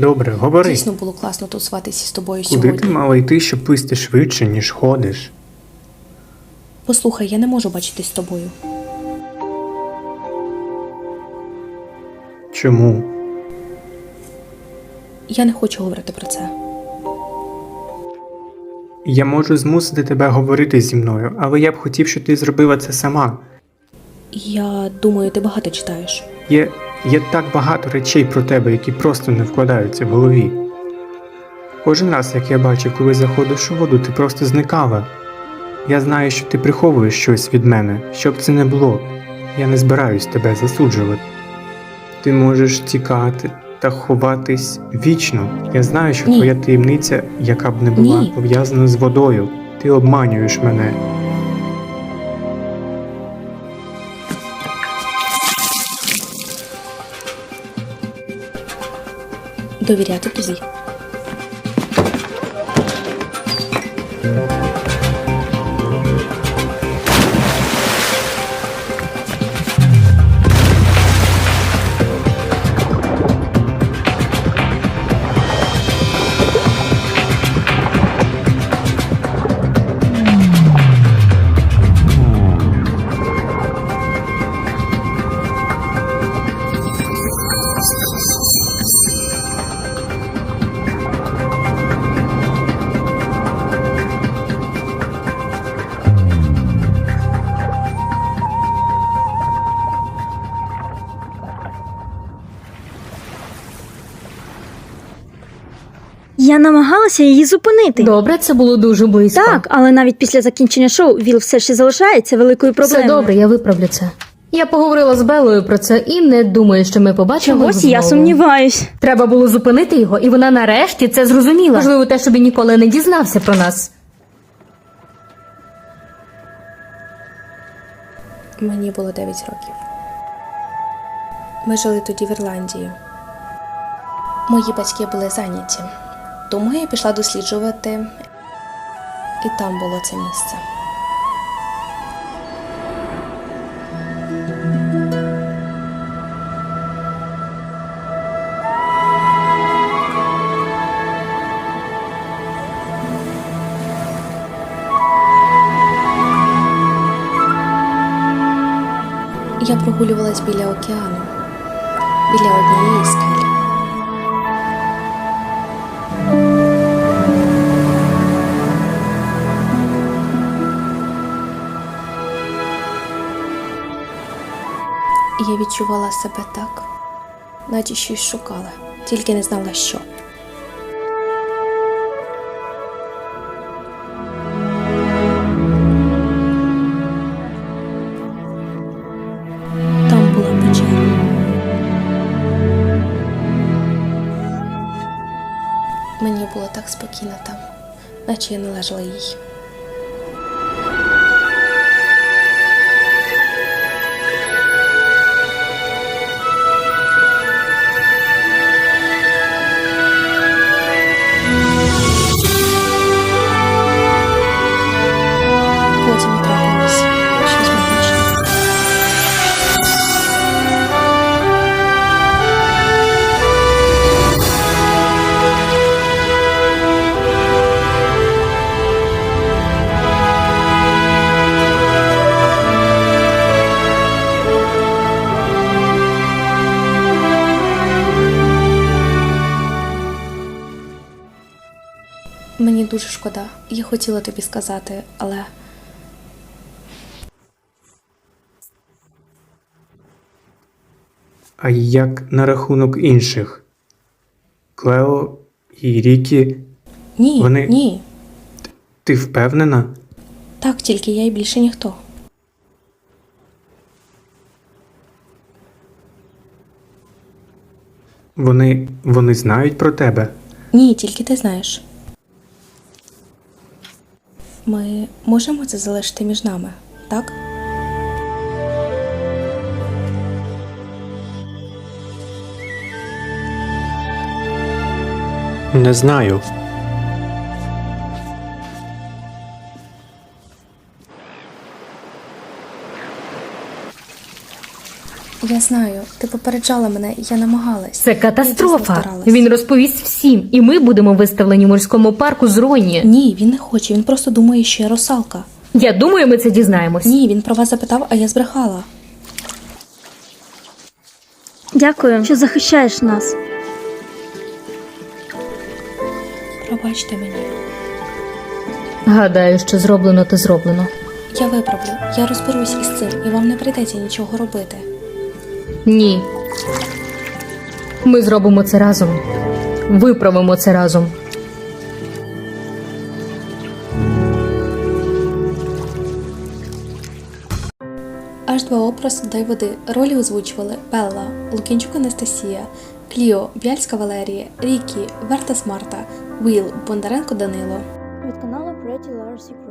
Добре, говори. Дійсно було класно тусуватися з тобою Куди ти мала йти, щоб плисти швидше, ніж ходиш? Послухай, я не можу бачитись з тобою. Чому? Я не хочу говорити про це. Я можу змусити тебе говорити зі мною, але я б хотів, щоб ти зробила це сама. Я думаю, ти багато читаєш. Є, є так багато речей про тебе, які просто не вкладаються в голові. Кожен раз, як я бачив, коли заходиш у воду, ти просто зникала. Я знаю, що ти приховуєш щось від мене, щоб це не було. Я не збираюсь тебе засуджувати. Ти можеш тікати та ховатись вічно. Я знаю, що Ні. твоя таємниця, яка б не була Ні. пов'язана з водою. Ти обманюєш мене. Довіряти тобі. Я намагалася її зупинити. Добре, це було дуже близько. Так, але навіть після закінчення шоу Віл все ще залишається великою проблемою. все добре, я виправлю це. Я поговорила з Белою про це і не думаю, що ми побачимо. Чогось я сумніваюсь. Треба було зупинити його, і вона нарешті це зрозуміла. Можливо, те, щоб він ніколи не дізнався про нас. Мені було 9 років. Ми жили тоді в Ірландії. Мої батьки були зайняті, тому я пішла досліджувати, і там було це місце. Я прогулювалась біля океану, біля однієї скелі. Я відчувала себе так, наче щось шукала, тільки не знала що. Там була печера. Мені було так спокійно там, наче я належала їй. Мені дуже шкода. Я хотіла тобі сказати, але А як на рахунок інших? Клео і Рікі, ні, Вони- ні. ти впевнена? Так, тільки я і більше ніхто. Вони, вони знають про тебе? Ні, тільки ти знаєш. Ми можемо це залишити між нами, так? Не знаю. Я знаю, ти попереджала мене, я намагалась. Це катастрофа. Він розповість всім, і ми будемо виставлені в морському парку з Роні. Ні, він не хоче, він просто думає, що я русалка. Я думаю, ми це дізнаємось. Ні, він про вас запитав, а я збрехала. Дякую, що захищаєш нас. Пробачте мені. Гадаю, що зроблено, то зроблено. Я виправлю, я розберусь із цим, і вам не прийдеться нічого робити. Ні. Ми зробимо це разом. Виправимо це разом. Аж два образ дай води. Ролі озвучували Белла, Лукінчук Анастасія, Кліо, Бяльська Валерія, Рікі, Вертас Марта, Віл, Бондаренко Данило. Від каналу Pretty Lars Ukraine.